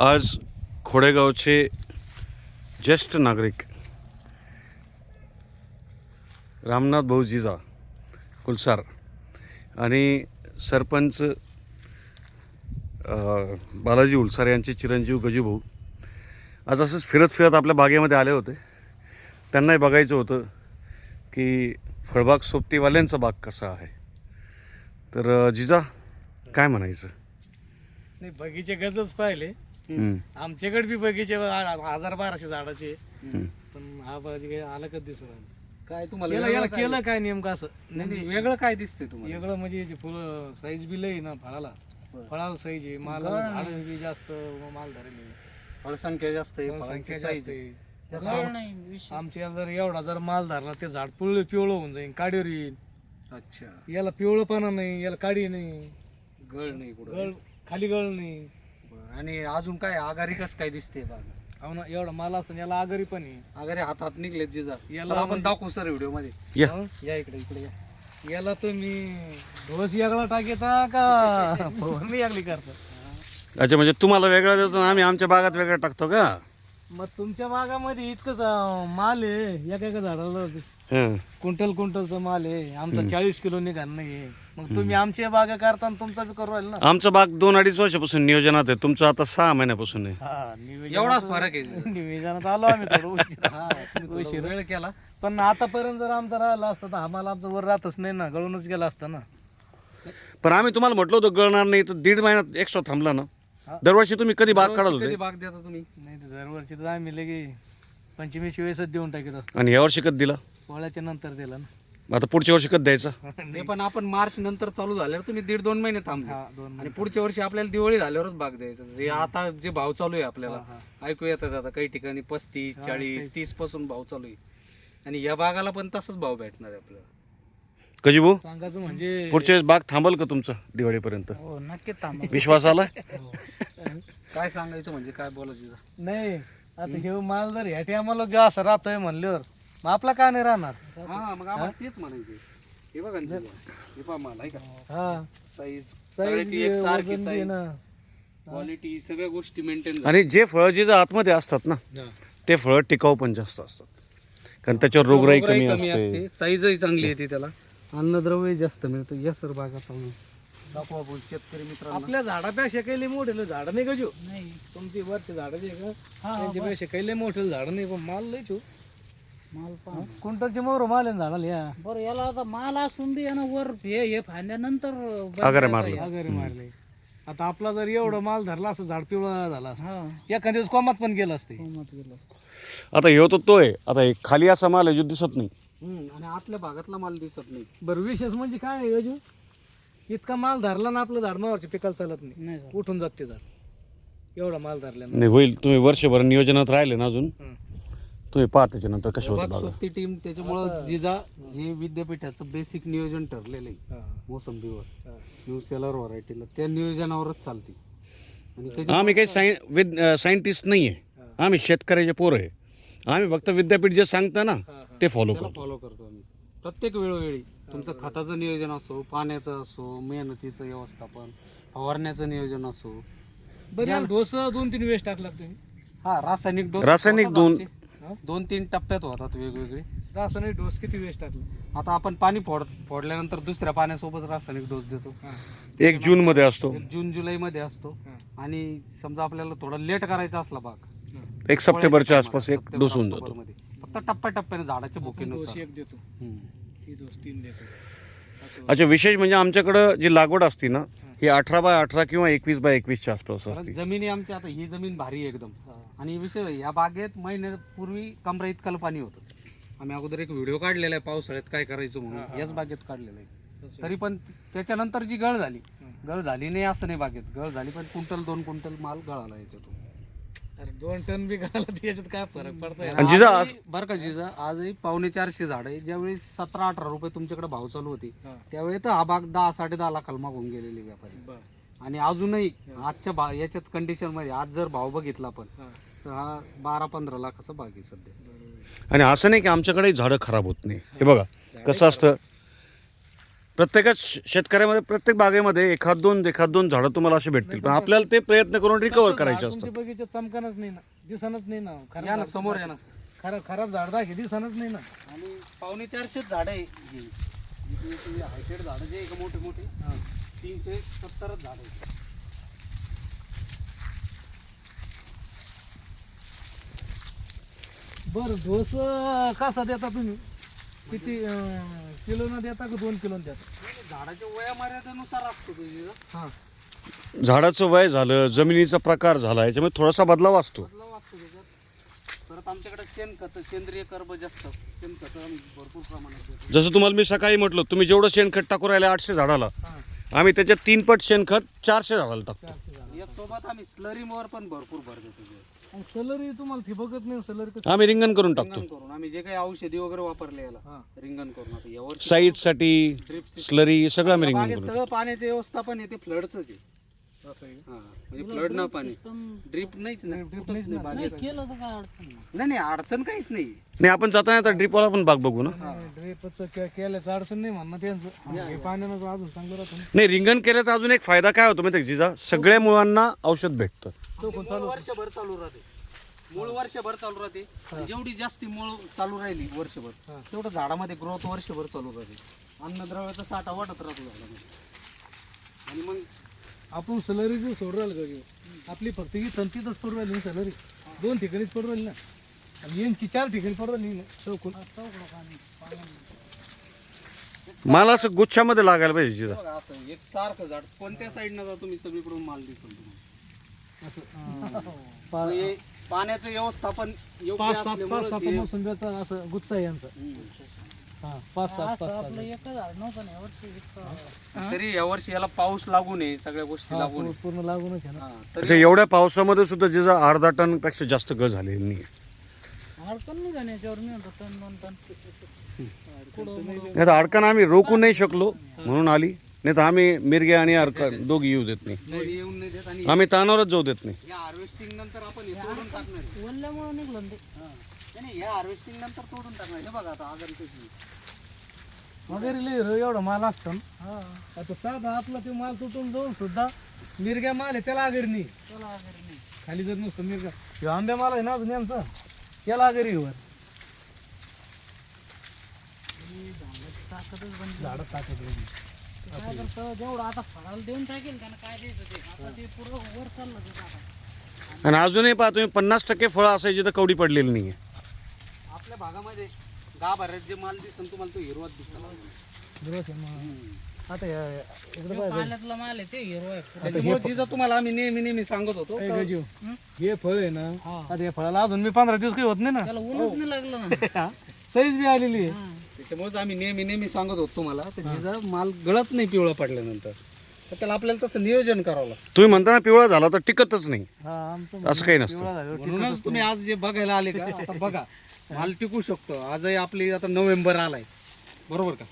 आज खोडेगावचे ज्येष्ठ नागरिक रामनाथ भाऊ जिजा कुलसार आणि सरपंच बालाजी उलसार यांचे चिरंजीव गजूभाऊ आज असंच फिरत फिरत आपल्या बागेमध्ये आले होते. त्यांनाही बघायचं होतं की फळबाग सोबतीवाल्यांचा बाग कसा आहे. तर जिजा काय म्हणायचं? नाही बगीचे गजच पाहिले. आमच्याकडे बी बगीचे हजार बाराशे झाडाचे. पण हा बगीचे आलं कधी दिसत काय तुम्हाला याला वेगळं याला काय केलं काय नेमकं असं? नाही नाही वेगळं काय दिसतंय तुम्हाला? वेगळं म्हणजे याची फुलं साईज बी लई ना फळाला. बरं. फळाला साईज आहे. माल गळ झाडं बी जास्त माल धरेल फळसंख्या जास्त आहे संख्या फळांची जास्त साईज आहे. आमच्या जर एवढा जर माल धरला ते झाड पिवळं पिवळं होऊन जाईल काडीवर येईल अच्छा. याला पिवळंपणा नाही याला काडी नाही. गळ नाही कुठं. गळ खाली गळ नाही. आणि अजून काय आगारी कस काय दिसते बाग हो ना एवढा माल असतो याला आगरी पण आहे. आगारी हातात निघले जिजा. याला याला आपण म्हणजे- दाखवू सर व्हिडिओमध्ये. या. हं? या इकडे इकडे या. याला तुम्ही ढोस यागळा टाकेता का? फवारणी यागली करता. अच्छा म्हणजे तुम्हाला वेगळा देतो आणि आम्ही आमच्या बागात वेगळा टाकतो का? मग तुमच्या बागामध्ये इतकंच अं, माल आहे एका एका झाडाला हं. क्विंटल क्विंटलचा माल आहे. आमचा चाळीस किलो निघाल नाही मग तुम्ही आमच्या बागा करता आणि तुमचा बी करू राहील ना. आमचं बाग दोन अडीच वर्षापासून नियोजनात आहे. तुमचं आता सहा महिन्यापासून आहे. हा, एवढाच फरक आहे. निवेदनात आलो आम्ही थोडं उशीर. हा, वेळ केला. पण आतापर्यंत जर आमचा राहिला असता तर आम्हाला आमचं वर राहतच नाही ना. गळूनच गेला असता ना. पण आम्ही तुम्हाला म्हटलं होतं गळणार नाही तर दीड महिन्यात एक्स्ट्रा थांबला ना. हा. दरवर्षी तुम्ही कधी बाग काढत कधी होते बाग देता तुम्ही? नाही तर दरवर्षी तर आम्ही लगे पंचवीस वेळेसच देऊन टाकीत असतो. आणि या वर्षी कधी दिला? पोळ्याच्या नंतर दिला आता पुढच्या वर्षी कधी द्यायचा? ते पण आपण मार्च नंतर चालू झाल्यावर तुम्ही दीड दोन महिने थांबले हा दोन आणि पुढच्या वर्षी आपल्याला दिवाळी झाल्यावरच बाग द्यायचं. जे आता जे भाव चालू आहे आपल्याला. हा, ऐकू येतात आता काही ठिकाणी पस्तीस हा, चाळीस तीसपासून भाव चालू आहे. आणि या बागाला पण तसंच भाव भेटणार आहे आपल्याला. कधी भाऊ सांगायचं म्हणजे पुढच्या वेळेस बाग थांबल का तुमचं दिवाळीपर्यंत? हो नक्की थांबा विश्वास आला काय सांगायचं म्हणजे काय बोलायचं? नाही आता हे माल जर ह्या टायमाला जो असं राहतोय म्हणल्यावर मग आपला का नाही राहणार? हा मग आम्हाला तेच म्हणायचे. हे बघा ना. हे पहा माल आहे का? हा. साईज सगळ्याची एक सारखी वजन बी आहे साईज ना. क्वालिटी सगळ्या गोष्टी मेंटेन आणि जे फळं जे आतमध्ये असतात ना ते फळं टिकाऊ पण जास्त असतात. कारण त्याच्यावर रोगराई कमी असते. साईजही चांगली येते त्याला. अन्नद्रव्य जास्त मिळतं. या सर बागा चालू दाखवा आपण शेतकरी मित्रांना. आपल्या झाडापेक्षा काही लय मोठे झाड नाही गजू नाही. तुमची वरचे झाड जे का त्यांच्यापेक्षा काही मोठे झाड नाही पण माल लय छू. माल क्विंटलचे मोर माल झाडाला या. बरं याला आता माल असून बी यानं वर हे हे फांद्यानंतर बंद आगारे करता मारलं. येईल. आगारी मारले. आता आपला जर एवढं माल धरला असतं झाड पिवळा झाला असतं. हा. एखाद्या दिवस कोमात पण गेलं असते. गेलं. आता हे होतो तो आहे आता हे खाली असा माल आहे जो दिसत नाही. आणि आतल्या भागातला माल दिसत नाही. बरं विशेष म्हणजे काय आहे गजू इतका माल धरला ना आपलं झाड मावरच्या पिकाला चालत नाही. नाही झालं. उठून जात ते झाड. एवढा माल धरल्यानं. नाही होईल. तुम्ही वर्षभर नियोजनात राहिले ना अजून. हं. तुम्ही पाहा त्याच्यानंतर कशा होतं बाग. सोबती टीम त्याच्यामुळं जिजा जे विद्यापीठाचं बेसिक नियोजन ठरलेलं आहे हा, मोसंबीवर हा. न्यू सेलर व्हरायटीला त्या नियोजनावरच चालते. आणि त्याच्या आम्ही काही साय विद सायंटिस्ट नाही आहे आम्ही शेतकऱ्याचे पोरं आहे. आम्ही फक्त विद्यापीठ जे सांगतं ना हा, हा. ते फॉलो त्याला करतो. फॉलो करतो आम्ही. प्रत्येक वेळोवेळी तुमचं खताचं नियोजन असो पाण्याचं असो मेहनतीचं व्यवस्थापन फवारण्याचं नियोजन असो. बरं याला डोस दोन तीन वेळेस टाकला तुम्ही. हा रासायनिक डोस रासायनिक दोन- आमचे. दोन तीन टप्प्यात होतात वेगवेगळे. रासायनिक डोस किती वेळेस टाकला आता आपण पाणी फोड फोडल्यानंतर दुसऱ्या पाण्यासोबत रासायनिक डोस देतो. एक जून मध्ये असतो. एक जून जुलैमध्ये असतो. आणि समजा आपल्याला थोडा लेट करायचा असला बाग एक सप्टेंबरच्या आसपास एक सप्टेंबर, डोस होऊन जातो. ऑक्टोबरमध्ये. फक्त टप्प्याटप्प्याने झाडाच्या डोस भुकेनुसार. एक देतो. हम्म. ही डोस तीन देतो. असं. अच्छा विशेष म्हणजे आमच्याकडं जी लागवड असते ना ही अठरा बाय अठरा किंवा एकवीस बाय एकवीसच्या आसपास कारण असते जमिनी आमची आता ही जमीन भारी आहे एकदम. आणि विषय या बागेत महिन्यापूर्वी कमरा इतकं पाणी होतं आम्ही अगोदर एक व्हिडिओ काढलेला आहे पावसाळ्यात काय करायचं म्हणून याच. बागेत काढलेला आहे. तरी पण त्याच्यानंतर जी गळ झाली. गळ झाली नाही असं नाही बागेत गळ झाली पण क्विंटल दोन क्विंटल माल गळाला याच्यातून अरे दोन टन बी घाला काय फरक पडतोय आणि जिजा आज- बरं का जिजा आजही पावणे चारशे झाड आहे ज्यावेळी सतरा अठरा रुपये तुमच्याकडे भाव चालू होते हा. त्यावेळी तर हा बाग दहा साडे दहा लाखाला मागून गेलेले व्यापारी बरं. आणि अजूनही आजच्या भा याच्यात कंडिशनमध्ये आज जर भाव बघितला आपण हा. तर हा बारा पंधरा लाखाचा बाग आहे सध्या. आणि असं नाही की आमच्याकडे झाडं खराब होत नाही हे बघा कसं असतं प्रत्येकच शेतकऱ्यामध्ये प्रत्येक बागेमध्ये एखाद दोन एखाद दोन झाडं तुम्हाला असे भेटतील. पण आपल्याला ते प्रयत्न करून रिकवर करायचे असतात. तुमच्या बगीच्यात चमकानच नाही ना दिसणच नाही ना. या खराब ना समोर या ना. खराब खराब झाड दाखी दिसणच नाही ना. आणि पावणे चारशेच झाड आहे ही. हायटेड झाडं जे आहे का मोठे मोठे तीनशे सत्तरच झाड आहे बर अं, कसा देता तुम्ही? किती किलो न देता का दोन किलो देता? झाडाच्या वया मर्यादेनुसार असतो तुझी हा. झाडाचं वय झालं जमिनीचा प्रकार झाला याच्यामध्ये थोडासा बदलाव असतो. बदलाव असतो त्याच्यात. परत आमच्याकडे शेणखत सेंद्रिय कर्ब जास्त. शेणखत आम्ही भरपूर प्रमाणात देतो. जसं तुम्हाला मी सकाळी म्हटलं तुम्ही जेवढं शेणखत टाकू राहिले आठशे झाडाला हा. आम्ही त्याच्यात तीन पट शेणखत चारशे झाडाला टाकतो. चारशे झाड यासोबत आम्ही स्लरीमवर पण भरपूर भर देतो. सलरी तुम्हाला ठिबकत नाही सलरी आम्ही रिंगण करून टाकतो. करून. आम्ही जे काही औषधी वगैरे वापरले याला हा. रिंगण करून. आता यावर साईजसाठी ड्रिप स्लरी सगळं आम्ही रिंगण बागेत सगळं पाण्याचं व्यवस्थापन आहे ते फ्लडच आहे. असं आहे. हा म्हणजे फ्लड न पाणी. ड्रिप नाहीच ना कुठंच नाही बागेत. केलं तर काय अडचण नाही. नाही नाही अडचण काहीच नाही. नाही आपण जाताना आता ड्रिपवाला पण बाग बघू ना. ड्रेपच केल्याचं अडचण नाही म्हणणं त्यांचं. हे पाण्यानं अजून चांगलं राहतं ना. नाही रिंगण केल्याचा अजून एक फायदा काय होतो माहिती जिजा? सगळ्या मुळांना औषध भेटतं. वर्षभर चालू राहते. मूळ वर्षभर चालू राहते. आणि जेवढी जास्ती मूळ चालू राहिली वर्षभर तेवढं झाडामध्ये ग्रोथ वर्षभर चालू राहते. अन्नद्रव्याचा साठा वाटत राहतो झाडामध्ये. आणि मग आपण सलरी जे सोडू राहिलो घरी आपली फक्त ही तंतीतच पडू राहिली ना सलरी दोन ठिकाणीच पडू राहिली ना. आणि यांची चार ठिकाणी पडू राहिली ना चौकून. मला असं गुच्छामध्ये लागायला पाहिजे जिजा बघा असं एक सारखं झाड कोणत्या साईडनं जा तुम्ही सगळीकडून माल दिसून तुम्हाला. असं हे पाण्याचं व्यवस्थापन योग्य पाच सात पाच असल्यामुळंच सात हे- मोसंब्याचा असं गुत्ता आहे यांचा हम्म. हा पाच सात पाच सात आपलं एकच झाड नव्हतं ना यावर्षी इतकं. तरी यावर्षी याला पाऊस लागू नये सगळ्या गोष्टी हा, लागू पूर्ण- नये पूर्ण लागूनच आहे ना हा, अच्छा, तरी एवढ्या पावसामध्ये सुद्धा जिजा अर्धा टनपेक्षा जास्त गळ झालेली नाही अडचण नाही का याच्यावर मी म्हणतो टन दोन टन पुढं मुडं. नाही तर अडकण आम्ही रोखू नाही शकलो म्हणून आली नाही तर आम्ही मिरगे आणि अडकण दोघी येऊ देत नाही. येऊन नाही देत आणि आम्ही तानावरच जाऊ देत नाही. या हार्वेस्टिंग नंतर आपण हे तोडून टाकणार आहे. वल्ल्यामुळं निघलं ते. हा. नाही, नाही या हार्वेस्टिंग नंतर तोडून टाकणार हे बघा आता आगर कशी वगैरे लय रे, एवढा माल असतो ना. हा. आता साधा आपला ते माल तुटून जाऊन सुद्धा मिरग्या माल आहे त्याला आगरी नाही. नाही. खाली जर नुसतं मिरगा ह्यो आंब्या माल आहे ना अजून यांचा? त्याला आगरी वर. ही झाडाची ताकदच काय करतं जेवढं आता फळाला देऊन टाकेल त्यानं काय द्यायचं ते आता ते पूर्ण वर चाललं ते आता आणि अजूनही पहा तुम्ही पन्नास टक्के फळं असायची तर कवडी पडलेली नाही आपल्या भागामध्ये दहा भरात जे माल दिसन तुम्हाला तो हिरवाच दिसला बरोबर आहे मग. आता या- या- इकडे तो पाय पाण्यातला माल आहे ते हिरो आहे पुरा. त्याच्यामुळे जिजा तुम्हाला आम्ही नेहमी नेहमी सांगत होतो का- हं? हे फळ आहे ना हा. आता या फळाला अजून मी पंधरा दिवस काही होत नाही ना त्याला ऊनच नाही लागलं ना साईज बी आलेली आहे. त्याच्यामुळेच आम्ही नेहमी नेहमी सांगत होतो तुम्हाला तर जिजा माल गळत नाही पिवळा पडल्यानंतर तर त्याला आपल्याला तसं नियोजन करावं लागतं. तुम्ही म्हणताना पिवळा झाला तर टिकतच नाही. हा आमचं असं काही नसतं. म्हणूनच तुम्ही आज जे बघायला आले का आता बघा माल टिकू शकतो. आजही आपली आता नोव्हेंबर आलाय. बरोबर का?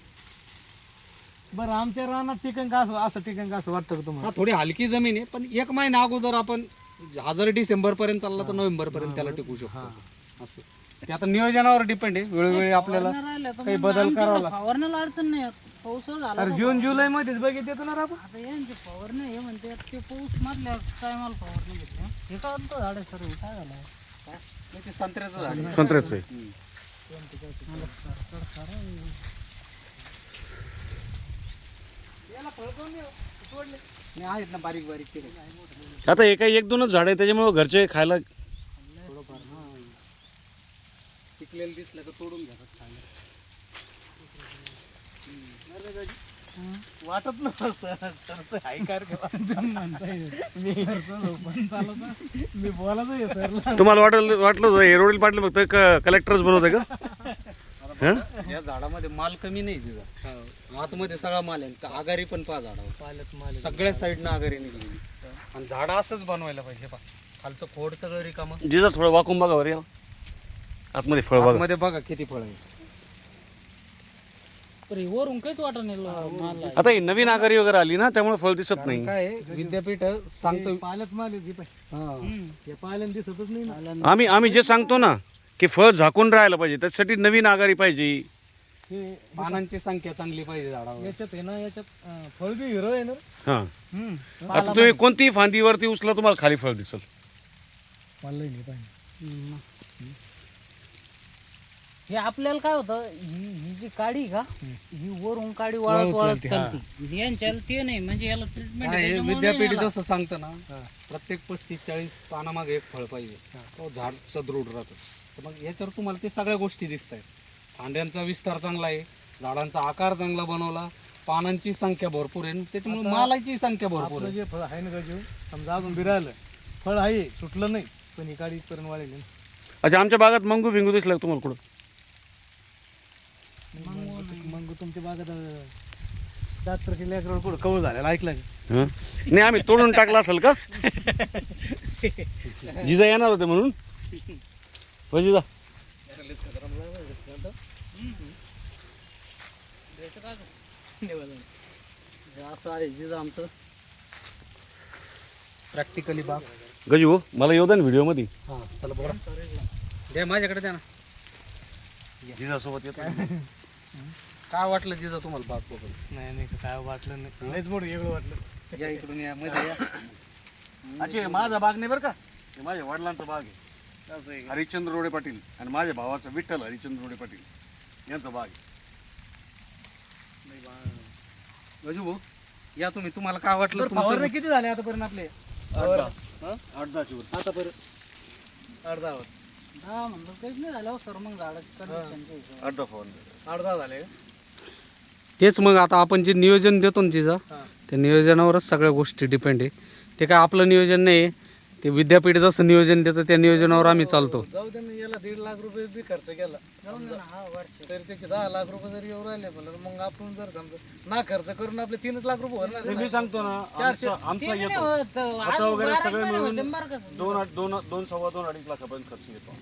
बरं आमच्या रानात टिकन का असं असं टिकन का असं वाटतं का तुम्हाला? हा थोडी हलकी जमीन आहे पण एक महिना अगोदर आपण हा जर डिसेंबर पर्यंत चालला तर नोव्हेंबर पर्यंत त्याला टिकू शकतो. असं. ते आता नियोजनावर डिपेंड आहे वेळोवेळी आपल्याला काही बदल करावा लागतो. फवारण्याला अडचण नाही. पाऊस झाला अरे जून जुलै मध्येच बघित येतो ना रे आपण आता यांची फवारणी हे म्हणते ते पाऊस मधल्या टायमाला फवारणी घेतली हे काय म्हणतो झाड आहे सर हे काय झालं नाही, ते संत्र्याचं झाड आहे. संत्र्याचं आहे हम्म. नाही, आहेत ना बारीक बारीक ते. आता हे काही एक दोनच झाड आहे त्याच्यामुळे घरचे खायला थोडंफार हा पिकलेलं दिसलं तर तोडून घ्या चांगलं. वाटत नव्हतं सर. मी बोलायचं तुम्हाला वाटलं वाटलं होतं हे रोडील पाटील फक्त कलेक्टरच बनवते का? हं? या झाडामध्ये माल कमी नाही तिचा आतमध्ये सगळा माल आहे. का आगारी पण पहा झाडावर. सगळ्या साईडनं आगारी निघाली. आणि झाडं असंच बनवायला पाहिजे पा खालचं खोड सगळं रिकामं जिजा थोडं वाकून बघा बरं. आतमध्ये फळ बघा. आतमध्ये बघा किती फळ आहे. पण हे वरून काहीच वाटत नाही लो- आता ही नवीन आघाडी वगैरे आली ना त्यामुळे फळ दिसत नाही. काय आहे, विद्यापीठ सांगतो माल हे. हा. हे पालन दिसतच नाही ना. आम्ही आम्ही जे सांगतो ना की फळ झाकून राहायला पाहिजे त्याच्यासाठी नवीन आघाडी पाहिजे. हे पानांची संख्या चांगली पाहिजे झाडावर. याच्यात आहे ना याच्यात अं, फळ बी हिरो आहे ना. हां. आता तुम्ही कोणतीही फांदीवरती उचला तुम्हाला खाली फळ दिसल. पाहिजे. हे आपल्याला काय होतं ही ही जी काडी का ही वरून काडी वाळत वाळत वाळत चालते, हा. चालते. यांच्याला ते नाही म्हणजे याला ट्रीटमेंट विद्यापीठ जसं सांगतं ना प्रत्येक पस्तीस चाळीस पानामागे एक फळ पाहिजे. तो झाड सदृढ राहतं. तर मग याच्यावर तुम्हाला ते सगळ्या गोष्टी दिसत आहेत फांद्यांचा विस्तार चांगला आहे झाडांचा आकार चांगला बनवला पानांची संख्या भरपूर आहे आणि त्याच्यामुळे मालाची संख्या भरपूर आपलं आहे. जे फळ आहे ना गजू समजा अजून बिरायलं फळ आहे सुटलं नाही पण ही काडी इथपर्यंत वाढेल ना. अच्छा आमच्या बागात मंगू भिंगू दिसला का तुम्हाला कुठं? मग तुमच्या बागात प्रति लेकरावर कुठं कवळ झालेला ऐकलं? हं? नाही आम्ही तोडून टाकला असेल का? जिजा येणार होते म्हणून? हो जिजा. असं आहे जिथं आमचं प्रॅक्टिकली बाग गजू हो, मला येऊ द्या ना व्हिडिओमध्ये. हा चला बरं द्या माझ्याकडे द्या ना. जिजा सोबत येतो काय वाटलं जिजा तुम्हाला बाग बघून नाही नाही काय वाटलं नाही. लयच मोठं वेगळं वाटलं. या इकडून या मध्ये या. अच्छा माझा बाग नाही बरं का? हे माझ्या वडिलांचा बाग आहे. असं आहे हरिश्चंद्र रोडे पाटील आणि माझ्या भावाचा विठ्ठल हरिश्चंद्र रोडे पाटील यांचा बाग आहे. गजू भाऊ या तुम्ही तुम्हाला काय वाटलं तुमचं- फवारणी किती झाले आतापर्यंत आपले? आठ दहा. आठ दहाची वर. आतापर्यंत? अर्धा हा म्हणलं काहीच नाही झालं सर मग झाडाची कंडिशन आठ दहा फवारणी अर्धा झाले तेच मग आता आपण जे नियोजन देतो ना तिचं. त्या नियोजनावरच सगळ्या गोष्टी डिपेंड आहे. ते काय आपलं नियोजन नाही ते विद्यापीठ जसं नियोजन देतं त्या नियोजनावर आम्ही चालतो. जाऊ दे ना याला दीड लाख रुपये बी खर्च केला. जाऊन दे ना हा वर्ष तरी त्याचे दहा लाख रुपये जरी येऊ राहिले म्हणलं मग आपण जर समजा ना खर्च करून आपले तीनच लाख रुपये ते मी सांगतो ना चारशे- आमचा येतो. आज वगैरे सगळे मिळून. दोन दोन दोन सव्वा दोन अडीच लाखापर्यंत खर्च येतो.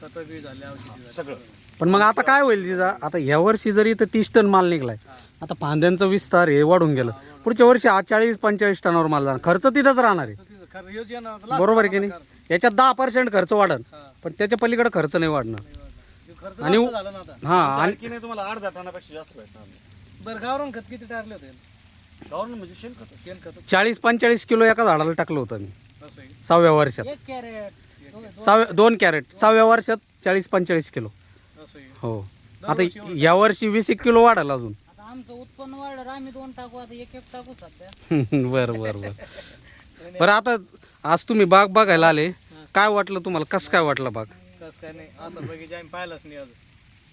खत बी झाले औषधी झाले. सगळं. पण मग आता काय होईल जिजा? आता ह्या वर्षी जरी इथं तीस टन माल निघलाय आता फांद्यांचा विस्तार हे वाढून गेलं. पुढच्या वर्षी आज चाळीस पंचेचाळीस टनावर माल जाणार. खर्च तिथंच राहणार आहे. खर्च योजना लाख बरोबर आहे की नाही? याच्यात दहा पर्सेंट खर्च वाढन. पण त्याच्या पलीकडे खर्च नाही वाढणार. खर्च आणि- जास्त झाला ना आता. हा आणि आणखी नाही तुम्हाला आठ टनापेक्षा जास्त भेटणार बरं गावरान खत किती टाकले होते? गावरून म्हणजे शेणखत चाळीस पंचेचाळीस किलो एका झाडाला टाकलं होतं मी. असं आहे. सहाव्या वर्षात. एक कॅरेट. सहाव्या दोन कॅरेट. सहाव्या वर्षात चाळीस पंचेचाळीस किलो. असं आहे. हो. आता या वर्षी वीस एक किलो वाढेल अजून. आता आमचं उत्पन्न वाढलं आम्ही दोन टाकू आता एक एक टाकू सध्या. बरं बरं बरं. बरं आता आज तुम्ही बाग बघायला आले. काय वाटलं तुम्हाला? कसं काय वाटलं बाग? तसं काय नाही असं बघितलं आम्ही पाहिलंच नाही अजून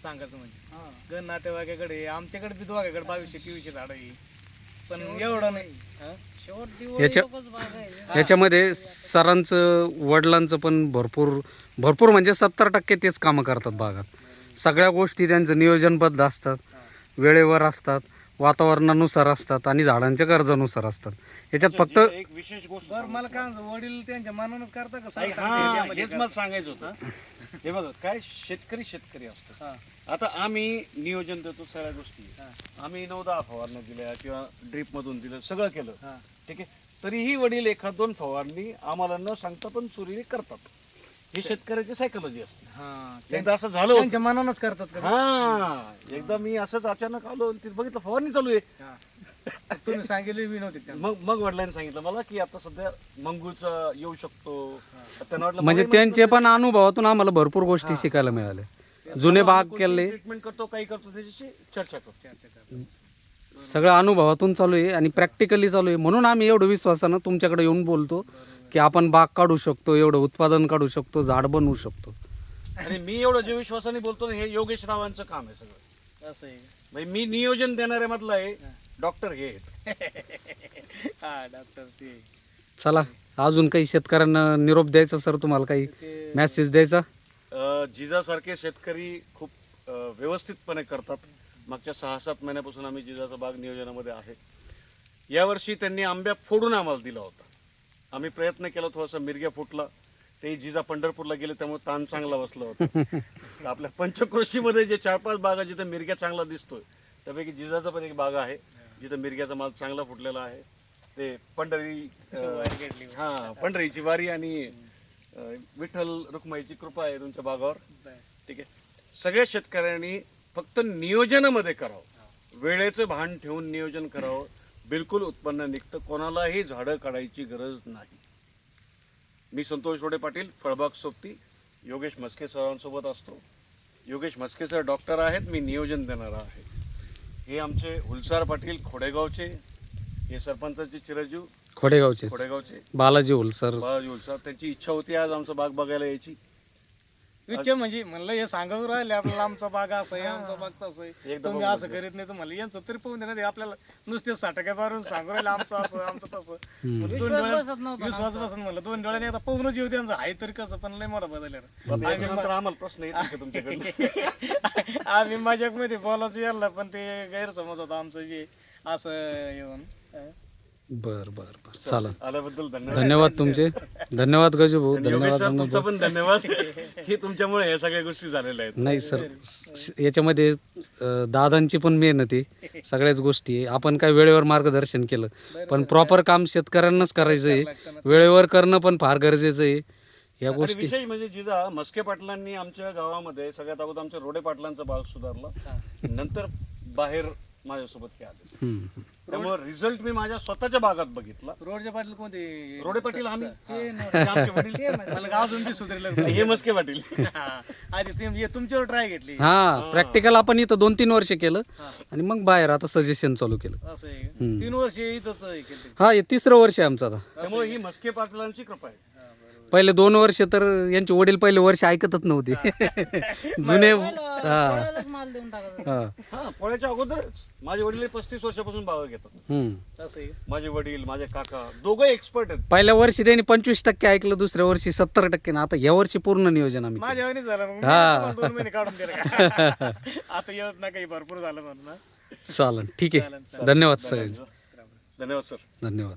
सांगायचं म्हणजे. गण नातेवाईकाकडे आमच्याकडे बी दोघाकडे बावीसशे तेवीसशे झाडं आहे. पण एवढं नाही. हा? शेवट दिवस याच्या- बाग आहे. याच्यामध्ये सरांचं वडिलांचं पण भरपूर भरपूर म्हणजे सत्तर टक्के तेच कामं करतात बागात. सगळ्या गोष्टी त्यांचं नियोजनबद्ध असतात. वेळेवर असतात. वातावरणानुसार असतात आणि झाडांच्या गरजानुसार असतात. याच्यात फक्त एक विशेष गोष्ट बरं मला काय म्हणतो, वडील त्यांच्या मनानच करता का? हा सांगते हेच मला सांगायचं होतं. हे बघा काय शेतकरी शेतकरी असतो हा. आता आम्ही नियोजन देतो सगळ्या गोष्टी. आम्ही नऊ दहा फवारण्या दिल्या किंवा ड्रीप मधून दिलं सगळं केलं. हा. ठीक आहे? तरीही वडील एखाद दोन फवारणी आम्हाला न सांगता पण चोरीने करतात. ही शेतकऱ्याची सायकोलॉजी असते. हा एकदा असं झालं होतं. त्यांच्या मनानच करतात का हा एकदा मी असंच अचानक आलो आणि तिथे बघितलं फवारणी चालू आहे. हा. तुम्ही सांगितले बी नव्हते त्यांना. मग मग वडिलांनी सांगितलं मला की आता सध्या मंगूचा येऊ शकतो. त्यांना वाटलं म्हणजे मलाही त्यांचे पण अनुभवातून आम्हाला भरपूर गोष्टी शिकायला मिळाल्या. जुने बाग केले. ट्रीटमेंट करतो काही करतो त्याच्याशी चर्चा करतो. सगळं अनुभवातून चालू आहे आणि प्रॅक्टिकली चालू आहे. म्हणून आम्ही एवढं विश्वासानं तुमच्याकडे येऊन बोलतो. की आपण बाग काढू शकतो एवढं उत्पादन काढू शकतो झाड बनवू शकतो. आणि मी एवढं जे विश्वासाने बोलतो ना हे योगेश रावांचं काम आहे सगळं. असं आहे म्हणजे मी नियोजन देणाऱ्या मधला आहे डॉक्टर हे आहेत. हा डॉक्टर ते. चला अजून काही शेतकऱ्यांना निरोप द्यायचा सर तुम्हाला काही ते मेसेज द्यायचा? अं, जिजासारखे शेतकरी खूप अं, व्यवस्थितपणे करतात. मागच्या सहा सात महिन्यापासून आम्ही जिजाचा बाग नियोजनामध्ये आहे. यावर्षी त्यांनी आंब्या फोडून आम्हाला दिला होता. आम्ही प्रयत्न केला थोडासा मिरग्या फुटला. ते जिजा पंढरपूरला गेले त्यामुळे ताण चांगला बसला होता. आपल्या पंचक्रोशीमध्ये जे चार पाच बागा जिथं मिरग्या चांगला दिसतोय त्यापैकी जिजाचा पण एक बाग आहे जिथं मिरग्याचा माल चांगला फुटलेला आहे. ते पंढरी हा पंढरीची वारी आणि विठ्ठल रुक्माईची कृपा आहे तुमच्या बागावर. ठीक आहे. सगळ्या शेतकऱ्यांनी फक्त नियोजनामध्ये करावं. वेळेचं भान ठेवून नियोजन करावं. बिलकुल उत्पन्न निघतं. कोणालाही झाडं काढायची गरज नाही. मी संतोष रोडे पाटील फळबाग सोबती योगेश मस्के सरांसोबत असतो. योगेश मस्के सर डॉक्टर आहेत मी नियोजन देणारा आहे. हे आमचे हुलसार पाटील खोडेगावचे हे सरपंचाचे चिरंजीव खोडेगावचे खोडेगावचे. बालाजी होलसर. बाळाजी हुलसार त्यांची इच्छा होती आज आमचा बाग बघायला यायची. विचार म्हणजे म्हणलं हे सांगत राहिले आपल्याला आमचा बाग असं आहे आमचा बाग तसं आहे. तुम्ही असं करीत नाही तर म्हणलं यांचं तरी पाहून देणार आपल्याला नुसते साठक्या मारून सांगू राहिले आमचं असं आमचं तसं. दोन विश्वास डोळ्यात बसत नव्हता विश्वास बसून म्हणलं दोन डोळ्याने आता पाहूनच येऊ त्यांचं आहे तरी कसं पण लय मोठा बदल आहे याच्यानंतर आम्हाला प्रश्न येतील का तुमच्याकडे आम्ही मजाकमध्ये बोलायचं यायला पण ते गैरसमज होता आमचं बी असं येऊन. बर बर बर. चालेल. आल्याबद्दल धन्यवाद. धन्यवाद तुमचे. धन्यवाद गजू भाऊ आणि योगेश धन्यवाद सर तुमचा पण धन्यवाद. की तुमच्यामुळे या सगळ्या गोष्टी झालेल्या आहेत. नाही सर स- याच्यामध्ये अं, दादांची पण मेहनत आहे. सगळ्याच गोष्टी आहे. आपण काय वेळेवर मार्गदर्शन केलं. पण प्रॉपर काम शेतकऱ्यांनाच करायचं आहे. वेळेवर करणं पण फार गरजेचं आहे. या आणि गोष्टी. विशेष म्हणजे जिजा मस्के पाटलांनी आमच्या गावामध्ये सगळ्यात अगोदर आमच्या रोडे पाटलांचा भाग सुधारला. नंतर बाहेर माझ्यासोबत हे आले. हम्म. त्यामुळे रिझल्ट मी माझ्या स्वतःच्या भागात बघितला. रोडचे पाटील कोणते? रोडे पाटील आम्ही. ते न- हे आमचे वडील. मला गाव बी सुधारलं हे. मस्के पाटील. आधी ते हे तुमच्यावर ट्राय घेतली. हा प्रॅक्टिकल आपण इथं दोन तीन वर्ष केलं आणि मग बाहेर आता सजेशन चालू केलं. असं आहे का? तीन वर्ष इथंच हे केलं हा हे तिसरं वर्ष आहे आमचं आता. त्यामुळे ही मस्के पाटलांची कृपा आहे. पहिले दोन वर्ष तर यांचे वडील पहिले वर्ष ऐकतच नव्हते. जुने हा. पोळ्यालाच माल देऊन टाकायचा हा. हा पोळ्याच्या अगोदरच माझे वडील पस्तीस वर्षापासून बागा घेतात. हम्म. असं आहे का? माझे वडील माझे काका दोघं एक्सपर्ट आहेत. पहिल्या वर्षी त्यांनी पंचवीस टक्के ऐकलं दुसऱ्या वर्षी सत्तर टक्के. ना आता या वर्षी पूर्ण नियोजन आम्ही केलं. माझ्या झालं मग मी हा. तुम्हाला दोन महिने काढून दिले का? आता येत ना काही भरपूर झालं म्हणून ना. चालेल ठीक आहे. धन्यवाद सर. धन्यवाद सर. धन्यवाद.